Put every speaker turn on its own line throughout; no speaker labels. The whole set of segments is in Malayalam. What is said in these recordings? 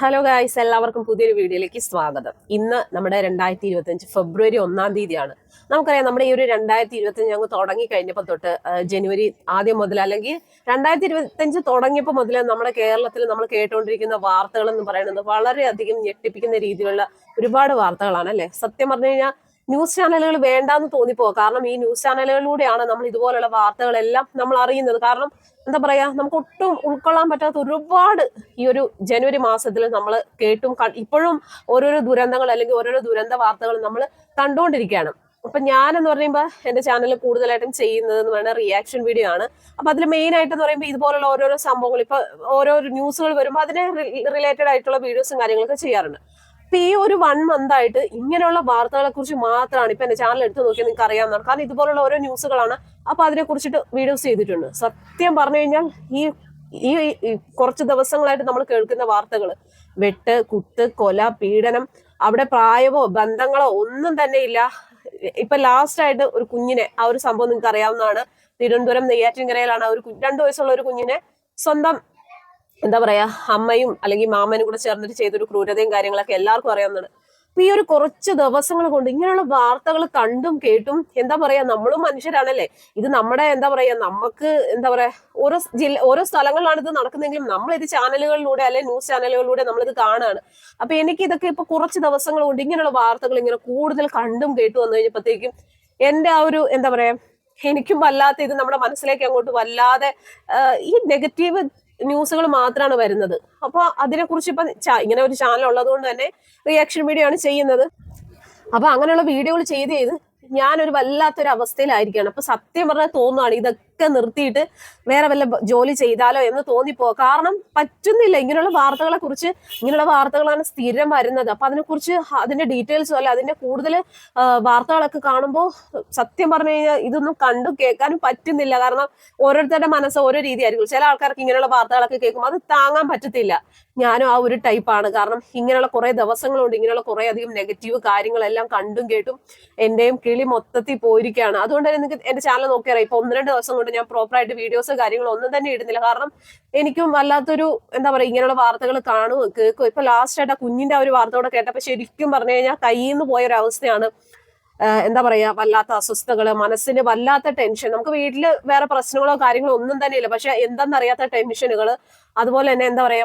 ഹലോ ഗായ്സ് എല്ലാവർക്കും പുതിയൊരു വീഡിയോയിലേക്ക് സ്വാഗതം. ഇന്ന് നമ്മുടെ രണ്ടായിരത്തി ഇരുപത്തി അഞ്ച് ഫെബ്രുവരി ഒന്നാം തീയതിയാണ്. നമുക്കറിയാം നമ്മുടെ ഈ ഒരു രണ്ടായിരത്തി ഇരുപത്തി അഞ്ച് ഞങ്ങൾ തുടങ്ങി കഴിഞ്ഞപ്പോൾ തൊട്ട് ജനുവരി ആദ്യം മുതൽ അല്ലെങ്കിൽ രണ്ടായിരത്തി ഇരുപത്തി അഞ്ച് തുടങ്ങിയപ്പോൾ മുതൽ നമ്മുടെ കേരളത്തിൽ നമ്മൾ കേട്ടുകൊണ്ടിരിക്കുന്ന വാർത്തകൾ എന്ന് പറയുന്നത് വളരെയധികം ഞെട്ടിപ്പിക്കുന്ന രീതിയിലുള്ള ഒരുപാട് വാർത്തകളാണ് അല്ലേ? സത്യം പറഞ്ഞു കഴിഞ്ഞാൽ ന്യൂസ് ചാനലുകൾ വേണ്ടാന്ന് തോന്നിപ്പോ കാരണം ഈ ന്യൂസ് ചാനലുകളിലൂടെയാണ് നമ്മൾ ഇതുപോലുള്ള വാർത്തകളെല്ലാം നമ്മൾ അറിയുന്നത്. കാരണം എന്താ പറയാ നമുക്ക് ഒട്ടും ഉൾക്കൊള്ളാൻ പറ്റാത്ത ഒരുപാട് ഈ ഒരു ജനുവരി മാസത്തിൽ നമ്മൾ കേട്ടും ഇപ്പോഴും ഓരോരോ ദുരന്തങ്ങൾ അല്ലെങ്കിൽ ഓരോരോ ദുരന്ത വാർത്തകൾ നമ്മൾ കണ്ടുകൊണ്ടിരിക്കുകയാണ്. അപ്പൊ ഞാൻ എന്ന് പറയുമ്പോൾ എന്റെ ചാനൽ കൂടുതലായിട്ടും ചെയ്യുന്നത് എന്ന് പറയുന്നത് റിയാക്ഷൻ വീഡിയോ ആണ്. അപ്പൊ അതിൽ മെയിൻ ആയിട്ട് എന്ന് പറയുമ്പോൾ ഇതുപോലുള്ള ഓരോരോ സംഭവങ്ങൾ ഇപ്പൊ ഓരോ ന്യൂസുകൾ വരുമ്പോൾ അതിന് റിലേറ്റഡ് ആയിട്ടുള്ള വീഡിയോസും കാര്യങ്ങളൊക്കെ ചെയ്യാറുണ്ട്. അപ്പൊ ഈ ഒരു വൺ മന്ത് ആയിട്ട് ഇങ്ങനെയുള്ള വാർത്തകളെ കുറിച്ച് മാത്രമാണ് ഇപ്പൊ എന്റെ ചാനൽ എടുത്ത് നോക്കിയാൽ നിങ്ങൾക്ക് അറിയാവുന്നതാണ്. കാരണം ഇതുപോലുള്ള ഓരോ ന്യൂസുകളാണ് അപ്പൊ അതിനെ കുറിച്ചിട്ട് വീഡിയോസ് ചെയ്തിട്ടുണ്ട്. സത്യം പറഞ്ഞു കഴിഞ്ഞാൽ ഈ ഈ കുറച്ച് ദിവസങ്ങളായിട്ട് നമ്മൾ കേൾക്കുന്ന വാർത്തകൾ വെട്ട് കുത്ത് കൊല പീഡനം അവിടെ പ്രായമോ ബന്ധങ്ങളോ ഒന്നും തന്നെ ഇല്ല. ഇപ്പൊ ലാസ്റ്റ് ആയിട്ട് ഒരു കുഞ്ഞിനെ ആ ഒരു സംഭവം നിങ്ങൾക്ക് അറിയാവുന്നതാണ്. തിരുവനന്തപുരം നെയ്യാറ്റിൻകരയിലാണ് ആ ഒരു രണ്ടു വയസ്സുള്ള ഒരു കുഞ്ഞിനെ സ്വന്തം എന്താ പറയാ അമ്മയും അല്ലെങ്കിൽ മാമനും കൂടെ ചേർന്നിട്ട് ചെയ്തൊരു ക്രൂരതയും കാര്യങ്ങളൊക്കെ എല്ലാവർക്കും അറിയാവുന്നതാണ്. അപ്പൊ ഈ ഒരു കുറച്ച് ദിവസങ്ങൾ കൊണ്ട് ഇങ്ങനെയുള്ള വാർത്തകൾ കണ്ടും കേട്ടും എന്താ പറയാ നമ്മളും മനുഷ്യരാണല്ലേ? ഇത് നമ്മുടെ എന്താ പറയാ നമുക്ക് എന്താ പറയാ ഓരോ ജില്ല ഓരോ സ്ഥലങ്ങളിലാണ് ഇത് നടക്കുന്നതെങ്കിലും നമ്മൾ ഇത് ചാനലുകളിലൂടെ അല്ലെ ന്യൂസ് ചാനലുകളിലൂടെ നമ്മളിത് കാണുകയാണ് അപ്പൊ എനിക്ക് ഇതൊക്കെ ഇപ്പൊ കുറച്ച് ദിവസങ്ങൾ കൊണ്ട് ഇങ്ങനെയുള്ള വാർത്തകൾ ഇങ്ങനെ കൂടുതൽ കണ്ടും കേട്ടു വന്നു കഴിഞ്ഞപ്പോഴത്തേക്കും എന്റെ ആ ഒരു എന്താ പറയാ എനിക്കും വല്ലാത്ത ഇത് നമ്മുടെ മനസ്സിലേക്ക് അങ്ങോട്ട് വല്ലാതെ ഈ നെഗറ്റീവ് ന്യൂസുകൾ മാത്രമാണ് വരുന്നത്. അപ്പൊ അതിനെക്കുറിച്ച് ഇപ്പൊ ഇങ്ങനെ ഒരു ചാനൽ ഉള്ളത് കൊണ്ട് തന്നെ റിയാക്ഷൻ വീഡിയോ ആണ് ചെയ്യുന്നത്. അപ്പൊ അങ്ങനെയുള്ള വീഡിയോകൾ ചെയ്ത് ചെയ്ത് ഞാനൊരു വല്ലാത്തൊരു അവസ്ഥയിലായിരിക്കുകയാണ് അപ്പൊ സത്യം പറഞ്ഞാൽ തോന്നുകയാണ് ഇതൊക്കെ നിർത്തിയിട്ട് വേറെ വല്ല ജോലി ചെയ്താലോ എന്ന് തോന്നിപ്പോ കാരണം പറ്റുന്നില്ല ഇങ്ങനെയുള്ള വാർത്തകളെ കുറിച്ച് ഇങ്ങനെയുള്ള വാർത്തകളാണ് സ്ഥിരം വരുന്നത്. അപ്പൊ അതിനെക്കുറിച്ച് അതിന്റെ ഡീറ്റെയിൽസോ അല്ല അതിന്റെ കൂടുതൽ വാർത്തകളൊക്കെ കാണുമ്പോൾ സത്യം പറഞ്ഞു കഴിഞ്ഞാൽ ഇതൊന്നും കണ്ടു കേൾക്കാനും പറ്റുന്നില്ല. കാരണം ഓരോരുത്തരുടെ മനസ്സ് ഓരോ രീതിയായിരിക്കും. ചില ആൾക്കാർക്ക് ഇങ്ങനെയുള്ള വാർത്തകളൊക്കെ കേൾക്കുമ്പോൾ അത് താങ്ങാൻ പറ്റത്തില്ല. ഞാനും ആ ഒരു ടൈപ്പാണ് കാരണം ഇങ്ങനെയുള്ള കുറെ ദിവസങ്ങളുണ്ട്. ഇങ്ങനെയുള്ള കുറെ അധികം നെഗറ്റീവ് കാര്യങ്ങളെല്ലാം കണ്ടും കേട്ടും എന്റെയും കിളി മൊത്തത്തിൽ പോയിരിക്കുകയാണ്. അതുകൊണ്ട് തന്നെ നിങ്ങൾക്ക് എന്റെ ചാനൽ നോക്കിയാൽ ഇപ്പൊ ഒന്ന് രണ്ട് ദിവസം കൊണ്ട് ഞാൻ പ്രോപ്പർ ആയിട്ട് വീഡിയോസ് കാര്യങ്ങളോ ഒന്നും തന്നെ ഇടുന്നില്ല. കാരണം എനിക്കും വല്ലാത്തൊരു എന്താ പറയുക ഇങ്ങനെയുള്ള വാർത്തകൾ കാണും കേൾക്കും. ഇപ്പൊ ലാസ്റ്റ് ആയിട്ട് ആ കുഞ്ഞിന്റെ ആ ഒരു വാർത്തയോടെ കേട്ടപ്പോൾ ശരിക്കും പറഞ്ഞു കഴിഞ്ഞാൽ കയ്യിൽ നിന്ന് പോയ ഒരു അവസ്ഥയാണ്. എന്താ പറയാ വല്ലാത്ത അസ്വസ്ഥതകൾ മനസ്സിന് വല്ലാത്ത ടെൻഷൻ. നമുക്ക് വീട്ടിൽ വേറെ പ്രശ്നങ്ങളോ കാര്യങ്ങളോ ഒന്നും തന്നെ ഇല്ല പക്ഷെ എന്തെന്നറിയാത്ത ടെൻഷനുകൾ അതുപോലെ തന്നെ എന്താ പറയാ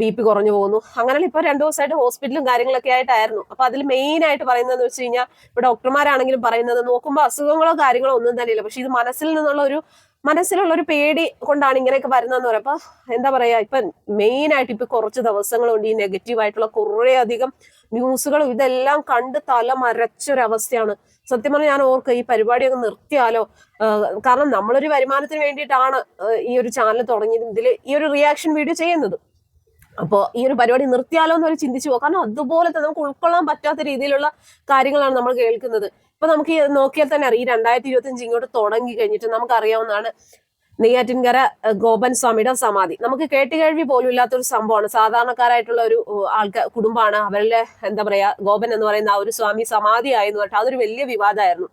ബി പി കുറഞ്ഞു പോകുന്നു. അങ്ങനെ ഇപ്പൊ രണ്ടു ദിവസമായിട്ട് ഹോസ്പിറ്റലും കാര്യങ്ങളൊക്കെ ആയിട്ടായിരുന്നു. അപ്പൊ അതിൽ മെയിൻ ആയിട്ട് പറയുന്നത് വെച്ച് കഴിഞ്ഞാൽ ഇപ്പൊ ഡോക്ടർമാരാണെങ്കിലും പറയുന്നത് നോക്കുമ്പോൾ അസുഖങ്ങളോ കാര്യങ്ങളോ ഒന്നും തന്നെ ഇല്ല പക്ഷെ ഇത് മനസ്സിൽ നിന്നുള്ള ഒരു മനസ്സിലുള്ള ഒരു പേടി കൊണ്ടാണ് ഇങ്ങനെയൊക്കെ വരുന്നതെന്ന് അപ്പൊ എന്താ പറയാ ഇപ്പൊ മെയിൻ ആയിട്ട് ഇപ്പൊ കുറച്ച് ദിവസങ്ങൾ കൊണ്ട് ഈ നെഗറ്റീവ് ആയിട്ടുള്ള കുറെ അധികം ന്യൂസുകളും ഇതെല്ലാം കണ്ട് തല മരച്ചൊരവസ്ഥയാണ്. സത്യം പറഞ്ഞാൽ ഞാൻ ഓർക്ക് ഈ പരിപാടിയൊക്കെ നിർത്തിയാലോ? കാരണം നമ്മളൊരു വരുമാനത്തിന് വേണ്ടിയിട്ടാണ് ഈ ഒരു ചാനൽ തുടങ്ങിയത്. ഇതിൽ ഈ ഒരു റിയാക്ഷൻ വീഡിയോ ചെയ്യുന്നത്. അപ്പോൾ ഈ ഒരു പരിപാടി നിർത്തിയാലോ എന്ന് അവർ ചിന്തിച്ചു പോകും. കാരണം അതുപോലെ തന്നെ നമുക്ക് ഉൾക്കൊള്ളാൻ പറ്റാത്ത രീതിയിലുള്ള കാര്യങ്ങളാണ് നമ്മൾ കേൾക്കുന്നത്. ഇപ്പൊ നമുക്ക് നോക്കിയാൽ തന്നെ അറിയാം ഈ രണ്ടായിരത്തി ഇരുപത്തി അഞ്ച് ഇങ്ങോട്ട് തുടങ്ങി കഴിഞ്ഞിട്ട് നമുക്ക് അറിയാവുന്നതാണ് നെയ്യാറ്റിൻകര ഗോപൻ സ്വാമിയുടെ സമാധി. നമുക്ക് കേട്ടുകേഴ്വി പോലും ഇല്ലാത്തൊരു സംഭവമാണ്. സാധാരണക്കാരായിട്ടുള്ള ഒരു ആൾക്കാർ കുടുംബമാണ് അവരുടെ എന്താ പറയാ ഗോപൻ എന്ന് പറയുന്ന ആ ഒരു സ്വാമി സമാധി ആയെന്ന് പറഞ്ഞിട്ട് അതൊരു വലിയ വിവാദമായിരുന്നു.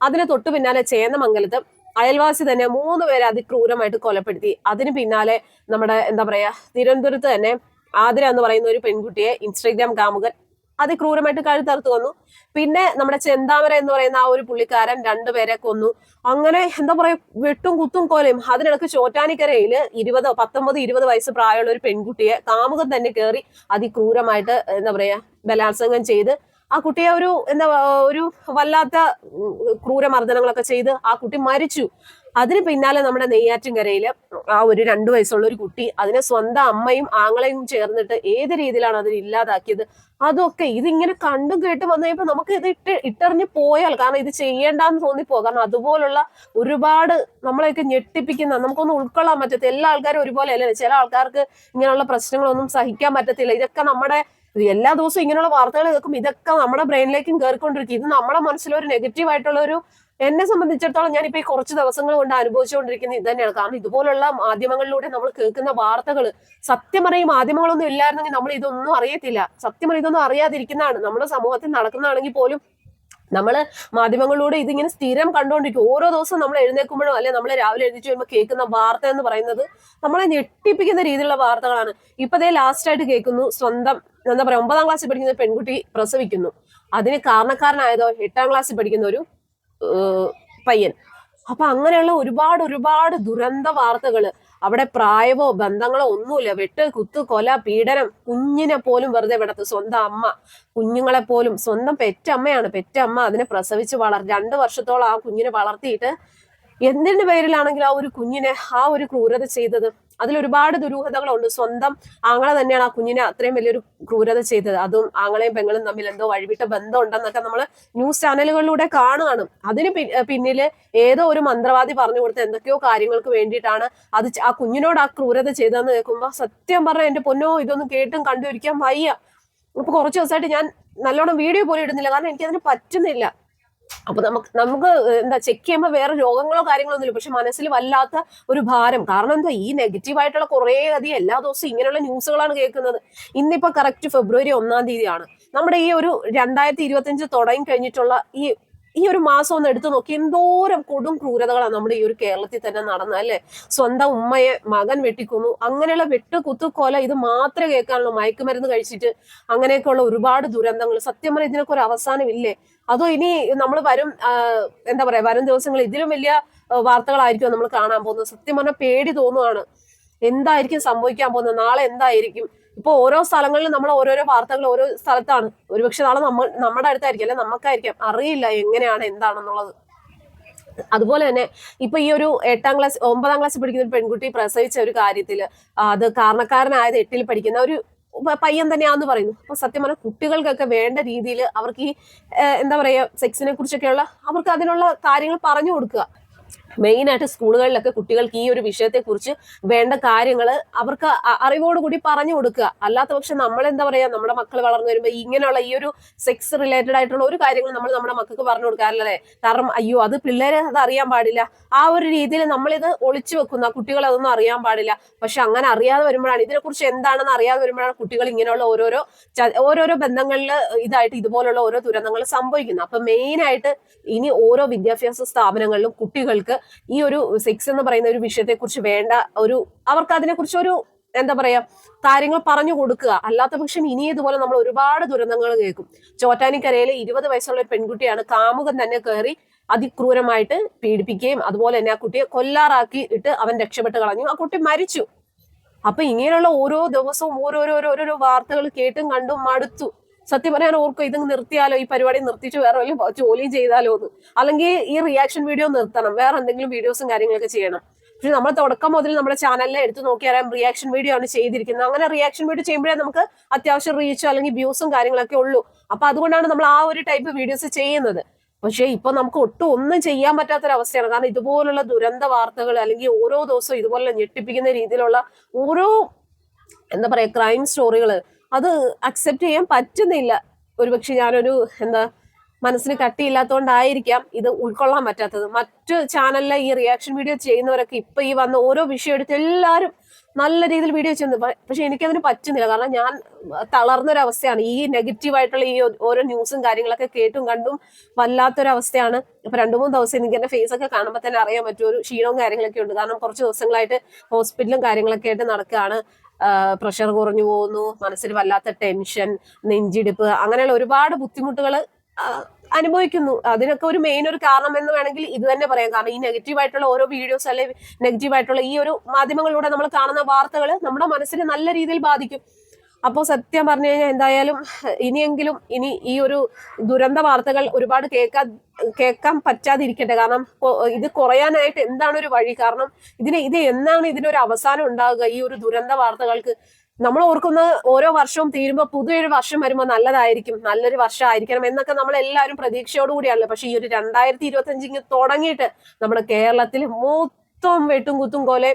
അതിന് തൊട്ടു പിന്നാലെ ചേന്നമംഗലത്ത് അയൽവാസി തന്നെ മൂന്ന് പേരെ അതിക്രൂരമായിട്ട് കൊലപ്പെടുത്തി. അതിന് പിന്നാലെ നമ്മുടെ എന്താ പറയാ തിരുവനന്തപുരത്ത് തന്നെ ആതിര എന്ന് പറയുന്ന ഒരു പെൺകുട്ടിയെ ഇൻസ്റ്റഗ്രാം കാമുകൻ അതിക്രൂരമായിട്ട് കഴുത്തറുത്ത് കൊന്നു. പിന്നെ നമ്മുടെ ചെന്താമര എന്ന് പറയുന്ന ആ ഒരു പുള്ളിക്കാരൻ രണ്ടുപേരെ കൊന്നു. അങ്ങനെ എന്താ പറയാ വെട്ടും കുത്തും കൊലയും. അതിനിടക്ക് ചോറ്റാനിക്കരയിൽ ഇരുപത് പത്തൊമ്പത് ഇരുപത് വയസ്സ് പ്രായമുള്ള ഒരു പെൺകുട്ടിയെ കാമുകൻ തന്നെ കയറി അതിക്രൂരമായിട്ട് എന്താ പറയാ ബലാത്സംഗം ചെയ്ത് ആ കുട്ടിയെ ഒരു എന്താ ഒരു വല്ലാത്ത ക്രൂരമർദ്ദനങ്ങളൊക്കെ ചെയ്ത് ആ കുട്ടി മരിച്ചു. അതിന് പിന്നാലെ നമ്മുടെ നെയ്യാറ്റിൻകരയിൽ ആ ഒരു രണ്ടു വയസ്സുള്ള ഒരു കുട്ടി അതിനെ സ്വന്തം അമ്മയും ആങ്ങളെയും ചേർന്നിട്ട് ഏത് രീതിയിലാണ് അതിനെ ഇല്ലാതാക്കിയത്? അതൊക്കെ ഇതിങ്ങനെ കണ്ടും കേട്ടും കഴിയുമ്പോൾ നമുക്ക് ഇത് ഇട്ട് ഇട്ടെറിഞ്ഞ് പോയാൽ കാരണം ഇത് ചെയ്യേണ്ടെന്ന് തോന്നിപ്പോ കാരണം അതുപോലുള്ള ഒരുപാട് നമ്മളെയൊക്കെ ഞെട്ടിപ്പിക്കുന്ന നമുക്കൊന്നും ഉൾക്കൊള്ളാൻ പറ്റത്തില്ല. എല്ലാ ആൾക്കാരും ഒരുപോലെ അല്ലേ ചില ആൾക്കാർക്ക് ഇങ്ങനെയുള്ള പ്രശ്നങ്ങളൊന്നും സഹിക്കാൻ പറ്റത്തില്ല. ഇതൊക്കെ നമ്മുടെ എല്ലാ ദിവസവും ഇങ്ങനെയുള്ള വാർത്തകൾ കേൾക്കും ഇതൊക്കെ നമ്മുടെ ബ്രെയിനിലേക്കും കയറിക്കൊണ്ടിരിക്കും ഇത് നമ്മുടെ മനസ്സിലൊരു നെഗറ്റീവ് ആയിട്ടുള്ള ഒരു എന്നെ സംബന്ധിച്ചിടത്തോളം ഞാനിപ്പോ ഈ കുറച്ച് ദിവസങ്ങൾ കൊണ്ട് അനുഭവിച്ചുകൊണ്ടിരിക്കുന്നത് ഇത് തന്നെയാണ്. കാരണം ഇതുപോലുള്ള മാധ്യമങ്ങളിലൂടെ നമ്മൾ കേൾക്കുന്ന വാർത്തകൾ സത്യം പറയും മാധ്യമങ്ങളൊന്നും ഇല്ലായിരുന്നെങ്കിൽ നമ്മൾ ഇതൊന്നും അറിയത്തില്ല. സത്യം ഇതൊന്നും അറിയാതിരിക്കുന്നതാണ്. നമ്മുടെ സമൂഹത്തിൽ നടക്കുന്നതാണെങ്കിൽ പോലും നമ്മൾ മാധ്യമങ്ങളിലൂടെ ഇതിങ്ങനെ സ്ഥിരം കണ്ടുകൊണ്ടിരിക്കും ഓരോ ദിവസവും നമ്മൾ എഴുന്നേൽക്കുമ്പോഴോ അല്ലെ നമ്മൾ രാവിലെ എഴുന്നേറ്റ് വരുമ്പോൾ കേൾക്കുന്ന വാർത്ത എന്ന് പറയുന്നത് നമ്മളെ ഞെട്ടിപ്പിക്കുന്ന രീതിയിലുള്ള വാർത്തകളാണ്. ഇപ്പൊ ദേ ലാസ്റ്റ് ആയിട്ട് കേൾക്കുന്നു സ്വന്തം എന്താ പറയാ ഒമ്പതാം ക്ലാസ്സിൽ പഠിക്കുന്ന പെൺകുട്ടി പ്രസവിക്കുന്നു. അതിന് കാരണക്കാരനായതോ എട്ടാം ക്ലാസ്സിൽ പഠിക്കുന്ന ഒരു പയ്യൻ. അപ്പൊ അങ്ങനെയുള്ള ഒരുപാട് ഒരുപാട് ദുരന്ത വാർത്തകൾ അവിടെ പ്രായമോ ബന്ധങ്ങളോ ഒന്നുമില്ല. വെട്ട് കുത്ത് കൊല പീഡനം കുഞ്ഞിനെ പോലും വെറുതെ വിടത്ത്. സ്വന്തം അമ്മ കുഞ്ഞുങ്ങളെ പോലും. സ്വന്തം പെറ്റമ്മയാണ്. പെറ്റമ്മ അതിനെ പ്രസവിച്ച് വളർ രണ്ട് വർഷത്തോളം ആ കുഞ്ഞിനെ വളർത്തിയിട്ട് എന്തിന്റെ പേരിലാണെങ്കിലും ആ ഒരു കുഞ്ഞിനെ ആ ഒരു ക്രൂരത ചെയ്തത്? അതിൽ ഒരുപാട് ദുരൂഹതകളുണ്ട്. സ്വന്തം ആങ്ങളെ തന്നെയാണ് ആ കുഞ്ഞിനെ അത്രയും വലിയൊരു ക്രൂരത ചെയ്തത്. അതും ആങ്ങളെയും പെങ്ങളും തമ്മിൽ എന്തോ വഴിവിട്ട ബന്ധം ഉണ്ടെന്നൊക്കെ നമ്മൾ ന്യൂസ് ചാനലുകളിലൂടെ കാണുകയാണ്. അതിന് പിന്നിൽ ഏതോ ഒരു മന്ത്രവാദി പറഞ്ഞു കൊടുത്ത എന്തൊക്കെയോ കാര്യങ്ങൾക്ക് വേണ്ടിയിട്ടാണ് അത് ആ കുഞ്ഞിനോട് ആ ക്രൂരത ചെയ്തതെന്ന് കേൾക്കുമ്പോൾ സത്യം പറഞ്ഞ എന്റെ പൊന്നോ ഇതൊന്നും കേട്ടും കണ്ടുപിടിക്കാൻ വയ്യ. അപ്പൊ കുറച്ച് ദിവസമായിട്ട് ഞാൻ നല്ലോണം വീഡിയോ പോലും ഇടുന്നില്ല. കാരണം എനിക്കതിന് പറ്റുന്നില്ല. അപ്പൊ നമുക്ക് നമുക്ക് എന്താ ചെക്ക് ചെയ്യുമ്പോൾ വേറെ രോഗങ്ങളോ കാര്യങ്ങളോ ഒന്നുമില്ല. പക്ഷെ മനസ്സിൽ വല്ലാത്ത ഒരു ഭാരം. കാരണം എന്താ ഈ നെഗറ്റീവ് ആയിട്ടുള്ള കുറേ അധികം എല്ലാ ദിവസവും ഇങ്ങനെയുള്ള ന്യൂസുകളാണ് കേൾക്കുന്നത്. ഇന്നിപ്പോ കറക്റ്റ് ഫെബ്രുവരി ഒന്നാം തീയതിയാണ്. നമ്മുടെ ഈ ഒരു രണ്ടായിരത്തി ഇരുപത്തി തുടങ്ങി കഴിഞ്ഞിട്ടുള്ള ഈ ഈ ഒരു മാസം ഒന്ന് എടുത്തു നോക്കി എന്തോരം കൊടും ക്രൂരതകളാണ് നമ്മുടെ ഈ ഒരു കേരളത്തിൽ തന്നെ നടന്നത് അല്ലെ? സ്വന്തം ഉമ്മയെ മകൻ വെട്ടിക്കുന്നു അങ്ങനെയുള്ള വെട്ട് കുത്തു കൊല ഇത് മാത്രമേ കേൾക്കാനുള്ളൂ. മയക്കുമരുന്ന് കഴിച്ചിട്ട് അങ്ങനെയൊക്കെയുള്ള ഒരുപാട് ദുരന്തങ്ങൾ. സത്യം പറഞ്ഞാൽ ഇതിനൊക്കെ ഒരു അവസാനമില്ലേ അതോ ഇനി നമ്മൾ വരും എന്താ പറയാ വരും ദിവസങ്ങളിൽ ഇതിലും വലിയ വാർത്തകളായിരിക്കും നമ്മൾ കാണാൻ പോകുന്നത്? സത്യം പറഞ്ഞാൽ പേടി തോന്നുവാണ്. എന്തായിരിക്കും സംഭവിക്കാൻ പോകുന്നത്? നാളെ എന്തായിരിക്കും? ഇപ്പൊ ഓരോ സ്ഥലങ്ങളിലും നമ്മൾ ഓരോരോ വാർത്തകൾ ഓരോ സ്ഥലത്താണ്. ഒരുപക്ഷെ നാളെ നമ്മൾ നമ്മുടെ അടുത്തായിരിക്കും അല്ലെ നമുക്കായിരിക്കാം അറിയില്ല എങ്ങനെയാണ് എന്താണെന്നുള്ളത്. അതുപോലെ തന്നെ ഇപ്പൊ ഈ ഒരു എട്ടാം ക്ലാസ് ഒമ്പതാം ക്ലാസ് പഠിക്കുന്ന ഒരു പെൺകുട്ടി പ്രസവിച്ച ഒരു കാര്യത്തിൽ ആ, അത് കാരണക്കാരനായത് എട്ടിൽ പഠിക്കുന്ന ഒരു പയ്യൻ തന്നെയാന്ന് പറയുന്നു. അപ്പൊ സത്യം പറഞ്ഞാൽ കുട്ടികൾക്കൊക്കെ വേണ്ട രീതിയിൽ അവർക്ക് ഈ എന്താ പറയാ സെക്സിനെ കുറിച്ചൊക്കെയുള്ള അവർക്ക് അതിനുള്ള കാര്യങ്ങൾ പറഞ്ഞു കൊടുക്കുക. മെയിൻ ആയിട്ട് സ്കൂളുകളിലൊക്കെ കുട്ടികൾക്ക് ഈ ഒരു വിഷയത്തെക്കുറിച്ച് വേണ്ട കാര്യങ്ങൾ അവർക്ക് അറിവോട് അറിവോടുകൂടി പറഞ്ഞു കൊടുക്കുക. അല്ലാത്ത പക്ഷെ നമ്മൾ എന്താ പറയാ നമ്മുടെ മക്കൾ വളർന്നു വരുമ്പോൾ ഇങ്ങനെയുള്ള ഈ ഒരു സെക്സ് റിലേറ്റഡ് ആയിട്ടുള്ള ഒരു കാര്യങ്ങൾ നമ്മൾ നമ്മുടെ മക്കൾക്ക് പറഞ്ഞു കൊടുക്കാറില്ലേ കാരണം അയ്യോ അത് പിള്ളേരെ അത് അറിയാൻ പാടില്ല. ആ ഒരു രീതിയിൽ നമ്മളിത് ഒളിച്ചു വെക്കുന്ന. കുട്ടികൾ അതൊന്നും അറിയാൻ പാടില്ല. പക്ഷെ അങ്ങനെ അറിയാതെ വരുമ്പോഴാണ് ഇതിനെക്കുറിച്ച് എന്താണെന്ന് അറിയാതെ വരുമ്പോഴാണ് കുട്ടികൾ ഇങ്ങനെയുള്ള ഓരോരോ ഓരോരോ ബന്ധങ്ങളിൽ ഇതായിട്ട് ഇതുപോലുള്ള ഓരോ ദുരന്തങ്ങൾ സംഭവിക്കുന്നത്. അപ്പൊ മെയിൻ ആയിട്ട് ഇനി ഓരോ വിദ്യാഭ്യാസ സ്ഥാപനങ്ങളിലും കുട്ടികൾക്ക് ഈ ഒരു സെക്സ് എന്ന് പറയുന്ന ഒരു വിഷയത്തെ കുറിച്ച് വേണ്ട ഒരു അവർക്ക് അതിനെക്കുറിച്ച് ഒരു എന്താ പറയാ കാര്യങ്ങൾ പറഞ്ഞു കൊടുക്കുക. അല്ലാത്ത പക്ഷം ഇനി ഇതുപോലെ നമ്മൾ ഒരുപാട് ദുരന്തങ്ങൾ കേൾക്കും. ചോറ്റാനിക്കരയിലെ ഇരുപത് വയസ്സുള്ള ഒരു പെൺകുട്ടിയാണ് കാമുകൻ തന്നെ കയറി അതിക്രൂരമായിട്ട് പീഡിപ്പിക്കുകയും അതുപോലെ തന്നെ ആ കുട്ടിയെ കൊല്ലാറാക്കി ഇട്ട് അവൻ രക്ഷപ്പെട്ട് കളഞ്ഞു. ആ കുട്ടി മരിച്ചു. അപ്പൊ ഇങ്ങനെയുള്ള ഓരോ ദിവസവും ഓരോരോ ഓരോരോ വാർത്തകൾ കേട്ടും കണ്ടും മടുത്തു. സത്യം പറയാൻ ഓർക്കും ഇത് നിർത്തിയാലോ ഈ പരിപാടി നിർത്തിച്ചു വേറെ വല്ല ജോലിയും ചെയ്താലോ എന്ന്. അല്ലെങ്കിൽ ഈ റിയാക്ഷൻ വീഡിയോ നിർത്തണം വേറെ എന്തെങ്കിലും വീഡിയോസും കാര്യങ്ങളൊക്കെ ചെയ്യണം. പക്ഷെ നമ്മൾ തുടക്കം മുതൽ നമ്മുടെ ചാനലിൽ എടുത്തു നോക്കിയാൽ റിയാക്ഷൻ വീഡിയോ ആണ് ചെയ്തിരിക്കുന്നത്. അങ്ങനെ റിയാക്ഷൻ വീഡിയോ ചെയ്യുമ്പോഴേ നമുക്ക് അത്യാവശ്യം റീച്ചോ അല്ലെങ്കിൽ വ്യൂസും കാര്യങ്ങളൊക്കെ ഉള്ളൂ. അപ്പൊ അതുകൊണ്ടാണ് നമ്മൾ ആ ഒരു ടൈപ്പ് വീഡിയോസ് ചെയ്യുന്നത്. പക്ഷേ ഇപ്പൊ നമുക്ക് ഒട്ടും ഒന്നും ചെയ്യാൻ പറ്റാത്തൊരവസ്ഥയാണ്. കാരണം ഇതുപോലുള്ള ദുരന്ത വാർത്തകൾ അല്ലെങ്കിൽ ഓരോ ദിവസവും ഇതുപോലെ ഞെട്ടിപ്പിക്കുന്ന രീതിയിലുള്ള ഓരോ എന്താ പറയാ ക്രൈം സ്റ്റോറികൾ അത് അക്സെപ്റ്റ് ചെയ്യാൻ പറ്റുന്നില്ല. ഒരുപക്ഷെ ഞാനൊരു എന്താ മനസ്സിന് കട്ടിയില്ലാത്തതുകൊണ്ടായിരിക്കാം ഇത് ഉൾക്കൊള്ളാൻ പറ്റാത്തത്. മറ്റു ചാനലിലെ ഈ റിയാക്ഷൻ വീഡിയോ ചെയ്യുന്നവരൊക്കെ ഇപ്പൊ ഈ വന്ന ഓരോ വിഷയം എടുത്ത് എല്ലാവരും നല്ല രീതിയിൽ വീഡിയോ ചെയ്യുന്നു. പക്ഷെ എനിക്കതിന് പറ്റുന്നില്ല. കാരണം ഞാൻ തളർന്നൊരവസ്ഥയാണ്. ഈ നെഗറ്റീവായിട്ടുള്ള ഈ ഓരോ ന്യൂസും കാര്യങ്ങളൊക്കെ കേട്ടും കണ്ടും വല്ലാത്തൊരവസ്ഥയാണ്. ഇപ്പൊ രണ്ടു മൂന്ന് ദിവസം എനിക്ക് എന്റെ ഫേസ് ഒക്കെ കാണുമ്പോൾ തന്നെ അറിയാൻ പറ്റും ഒരു ക്ഷീണവും കാര്യങ്ങളൊക്കെ ഉണ്ട്. കാരണം കുറച്ച് ദിവസങ്ങളായിട്ട് ഹോസ്പിറ്റലും കാര്യങ്ങളൊക്കെ ആയിട്ട് നടക്കുകയാണ്. പ്രഷർ കുറഞ്ഞു പോകുന്നു മനസ്സിൽ വല്ലാത്ത ടെൻഷൻ നെഞ്ചിടിപ്പ് അങ്ങനെയുള്ള ഒരുപാട് ബുദ്ധിമുട്ടുകൾ അനുഭവിക്കുന്നു. അതിനൊക്കെ ഒരു മെയിൻ ഒരു കാരണം എന്ന് വേണമെങ്കിൽ ഇത് തന്നെ പറയാം. കാരണം ഈ നെഗറ്റീവ് ആയിട്ടുള്ള ഓരോ വീഡിയോസ് അല്ലെങ്കിൽ നെഗറ്റീവ് ആയിട്ടുള്ള ഈ ഒരു മാധ്യമങ്ങളിലൂടെ നമ്മൾ കാണുന്ന വാർത്തകൾ നമ്മുടെ മനസ്സിനെ നല്ല രീതിയിൽ ബാധിക്കും. അപ്പോൾ സത്യം പറഞ്ഞു കഴിഞ്ഞാൽ എന്തായാലും ഇനിയെങ്കിലും ഇനി ഈ ഒരു ദുരന്ത വാർത്തകൾ ഒരുപാട് കേൾക്കാൻ കേൾക്കാൻ പറ്റാതിരിക്കട്ടെ. കാരണം ഇത് കുറയാനായിട്ട് എന്താണ് ഒരു വഴി? കാരണം ഇതിന് ഇത് എന്നാണ് ഇതിനൊരു അവസാനം ഉണ്ടാകുക ഈ ഒരു ദുരന്ത വാർത്തകൾക്ക് നമ്മൾ ഓർക്കുന്ന ഓരോ വർഷവും തീരുമ്പോൾ പുതിയൊരു വർഷം വരുമ്പോൾ നല്ലതായിരിക്കും നല്ലൊരു വർഷം ആയിരിക്കണം എന്നൊക്കെ നമ്മൾ എല്ലാവരും പ്രതീക്ഷയോടുകൂടിയാണല്ലോ പക്ഷേ ഈ ഒരു രണ്ടായിരത്തി ഇരുപത്തി അഞ്ചിങ്ങ് തുടങ്ങിയിട്ട് നമ്മുടെ കേരളത്തിൽ മൊത്തം വെട്ടും കുത്തും പോലെ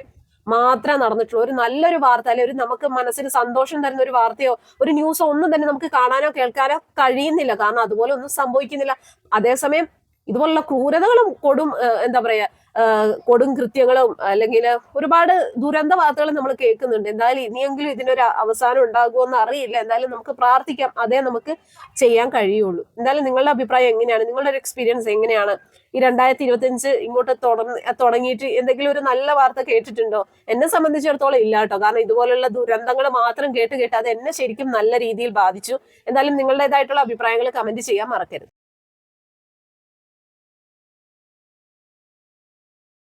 മാത്രമേ നടന്നിട്ടുള്ളൂ. ഒരു നല്ലൊരു വാർത്ത അല്ലെ ഒരു നമുക്ക് മനസ്സിന് സന്തോഷം തരുന്ന ഒരു വാർത്തയോ ഒരു ന്യൂസോ ഒന്നും തന്നെ നമുക്ക് കാണാനോ കേൾക്കാനോ കഴിയുന്നില്ല. കാരണം അതുപോലെ ഒന്നും സംഭവിക്കുന്നില്ല. അതേസമയം ഇതുപോലുള്ള ക്രൂരതകളും കൊടും എന്താ പറയാ കൊടും കൃത്യങ്ങളും അല്ലെങ്കിൽ ഒരുപാട് ദുരന്ത വാർത്തകൾ നമ്മൾ കേൾക്കുന്നുണ്ട്. എന്തായാലും ഇനിയെങ്കിലും ഇതിനൊരു അവസാനം ഉണ്ടാകുമെന്ന് അറിയില്ല. എന്തായാലും നമുക്ക് പ്രാർത്ഥിക്കാം. അതേ നമുക്ക് ചെയ്യാൻ കഴിയുള്ളൂ. എന്തായാലും നിങ്ങളുടെ അഭിപ്രായം എങ്ങനെയാണ്? നിങ്ങളുടെ ഒരു എക്സ്പീരിയൻസ് എങ്ങനെയാണ്? ഈ രണ്ടായിരത്തി ഇരുപത്തിയഞ്ച് ഇങ്ങോട്ട് തുടങ്ങ തുടങ്ങിയിട്ട് എന്തെങ്കിലും ഒരു നല്ല വാർത്ത കേട്ടിട്ടുണ്ടോ? എന്നെ സംബന്ധിച്ചിടത്തോളം ഇല്ല കേട്ടോ. കാരണം ഇതുപോലുള്ള ദുരന്തങ്ങൾ മാത്രം കേട്ട് കേട്ട് അത് എന്നെ ശരിക്കും നല്ല രീതിയിൽ ബാധിച്ചു. എന്തായാലും നിങ്ങളുടേതായിട്ടുള്ള അഭിപ്രായങ്ങൾ കമന്റ് ചെയ്യാൻ മറക്കരുത്.